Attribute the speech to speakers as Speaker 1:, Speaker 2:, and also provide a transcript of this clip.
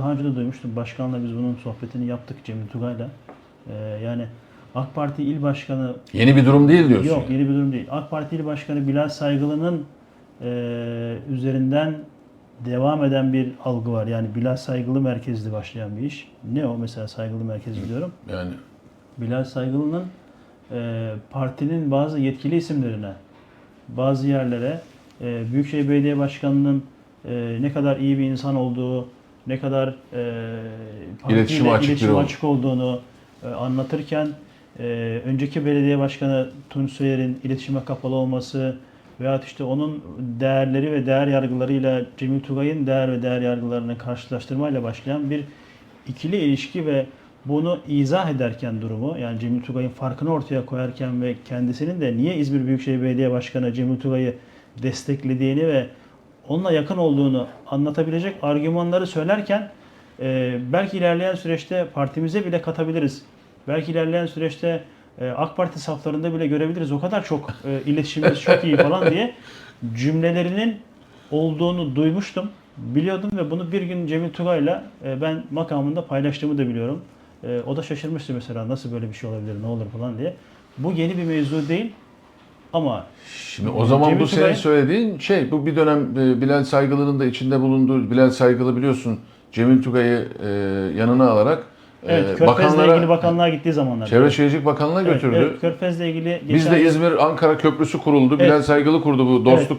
Speaker 1: Daha önce de duymuştum. Başkanla biz bunun sohbetini yaptık Cemil Tugay'la. Ee, yani AK Parti İl Başkanı
Speaker 2: Yeni bir durum değil diyorsun.
Speaker 1: Yok yeni bir durum değil. AK Parti İl Başkanı Bilal Saygılı'nın e, üzerinden devam eden bir algı var. Yani Bilal Saygılı merkezli başlayan bir iş. Ne o mesela Saygılı merkezi biliyorum.
Speaker 2: Yani
Speaker 1: Bilal Saygılı'nın e, partinin bazı yetkili isimlerine, bazı yerlere e, Büyükşehir Belediye Başkanı'nın e, ne kadar iyi bir insan olduğu, ne kadar e,
Speaker 2: İletişime açık olduğu.
Speaker 1: açık olduğunu e, anlatırken e, önceki belediye başkanı Tunç Soyer'in iletişime kapalı olması veyahut işte onun değerleri ve değer yargılarıyla Cemil Tugay'ın değer ve değer yargılarını karşılaştırmayla başlayan bir ikili ilişki ve bunu izah ederken durumu yani Cemil Tugay'ın farkını ortaya koyarken ve kendisinin de niye İzmir Büyükşehir Belediye Başkanı Cemil Tugay'ı desteklediğini ve onunla yakın olduğunu anlatabilecek argümanları söylerken e, belki ilerleyen süreçte partimize bile katabiliriz. Belki ilerleyen süreçte e, AK Parti saflarında bile görebiliriz. O kadar çok e, iletişimimiz çok iyi falan diye cümlelerinin olduğunu duymuştum. Biliyordum ve bunu bir gün Cemil Tugay'la e, ben makamında paylaştığımı da biliyorum. E, o da şaşırmıştı mesela nasıl böyle bir şey olabilir, ne olur falan diye. Bu yeni bir mevzu değil ama
Speaker 2: Şimdi o zaman
Speaker 1: Cemil
Speaker 2: bu senin söylediğin şey bu bir dönem e, Bilal Saygılı'nın da içinde bulunduğu Bilal Saygılı biliyorsun Cemil Tugay'ı e, yanına alarak e,
Speaker 1: evet, Körfez'le ilgili bakanlığa gittiği zamanlar.
Speaker 2: Çevre Şehircilik Bakanlığı'na
Speaker 1: Evet,
Speaker 2: götürdü.
Speaker 1: evet, Körfez'le ilgili geçen
Speaker 2: de
Speaker 1: yıl-
Speaker 2: İzmir Ankara Köprüsü kuruldu.
Speaker 1: Evet.
Speaker 2: Bilal Saygılı kurdu bu dostluk